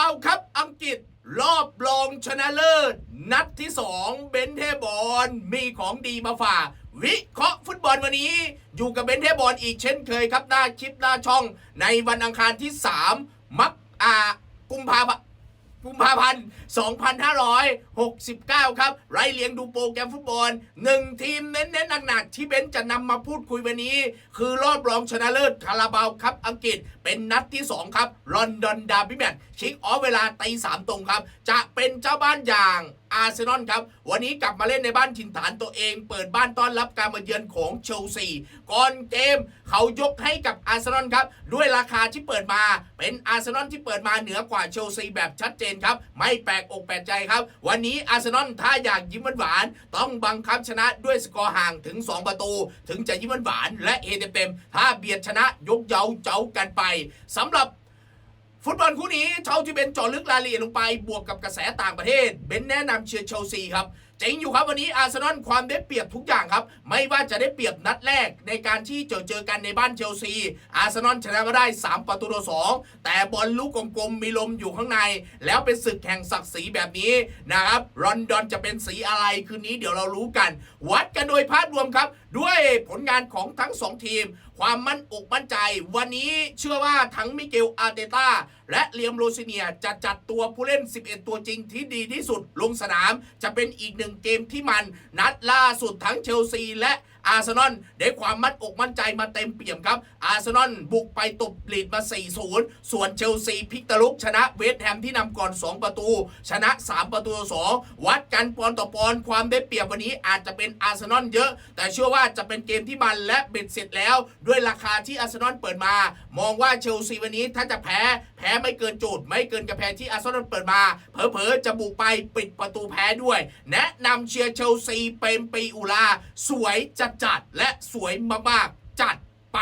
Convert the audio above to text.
าว ครับ อังกฤษรอบรองชนะเลิศ นัดที่ 2 เบนเทบอลมีของดีมาฝากวิเคราะห์ฟุตบอลวันนี้ อยู่กับเบนเทบอลอีกเช่นเคยครับหน้าคลิปหน้าช่อง ในวันอังคารที่ 3 มักอากุมภาพันธ์ กุมภาพันธ์ 2569 ครับ ไรเลียงดูโปรแกรมฟุตบอลหนึ่งทีมเน้นๆหนักๆที่เบนจะนำมาพูดคุยวันนี้ คือรอบรองชนะเลิศคาราบาวครับอังกฤษเป็นนัดที่ 2 ครับลอนดอนดาร์บี้แมตช์ชิกออฟเวลาตีสามตรงครับ จะเป็นเจ้าบ้านอย่าง อาร์เซนอลครับ วันนี้กลับมาเล่นในบ้านถิ่นฐานตัวเอง เปิดบ้านต้อนรับการมาเยือนของเชลซี ก่อนเกมเขายกให้กับอาร์เซนอลครับ ด้วยราคาที่เปิดมาเป็นอาร์เซนอลที่เปิดมาเหนือกว่าเชลซีแบบชัดเจนครับ ไม่แปลกอกแปลกใจครับ วันนี้อาร์เซนอลถ้าอยากยิ้มหวานต้องบังคับชนะด้วยสกอร์ห่างถึง 2 ประตู ถึงจะยิ้มหวานและเฮเต็มถ้าเบียดชนะยกเย้าเจ้ากันไปสำหรับ ฟุตบอลคู่นี้เชาที่เบนจาะลึกรายละเอียดลงไปบวกกับกระแสต่างประเทศ เบนแนะนำเชียร์เชลซีครับเจ๋งอยู่ครับวันนี้อาร์เซนอลความได้เปรียบทุกอย่างครับ ไม่ว่าจะได้เปรียบนัดแรกในการที่เจอเจอกันในบ้านเชลซี อาร์เซนอลชนะมาได้ 3 ประตูต่อสองแต่บอลลูกกลมๆมีลมอยู่ข้างใน แล้วเป็นศึกแห่งศักดิ์ศรีแบบนี้นะครับลอนดอนจะเป็นสีอะไรคืนนี้เดี๋ยวเรารู้กัน วัดกันโดยภาพรวมครับด้วยผล งานของทั้งสองทีม ความมั่นอกมั่นใจ วันนี้เชื่อว่าทั้งมิเกลอาร์เตต้าและเลียมโรซิเนียจะจัดตัวผู้เล่น 11 ตัวจริงที่ดีที่สุดลงสนาม จะเป็นอีกหนึ่งเกมที่มันนัดล่าสุดทั้งเชลซีและ อาร์เซนอลได้ความมั่นอกมั่นใจมาเต็มเปี่ยมครับ อาร์เซนอลบุกไปตบลีดมา 4-0 ส่วนเชลซีพลิกตะลุกชนะเวสต์แฮมที่นำก่อน 2 ประตู ชนะ 3 ประตู 2 วัดกันปอนต่อปอนความได้เปรียบวันนี้อาจจะเป็นอาร์เซนอลเยอะ แต่เชื่อว่าจะเป็นเกมที่มันและเบ็ดเสร็จแล้ว ด้วยราคาที่อาร์เซนอลเปิดมา มองว่าเชลซีวันนี้ถ้าจะแพ้แพ้ไม่เกินจุด ไม่เกินกระแพงที่อาร์เซนอลเปิดมา เผลอๆจะบุกไปปิดประตูแพ้ด้วย แนะนำเชียร์เชลซีเป็นปีอุลาสวยจัดจัดและสวยมากๆ จัดไป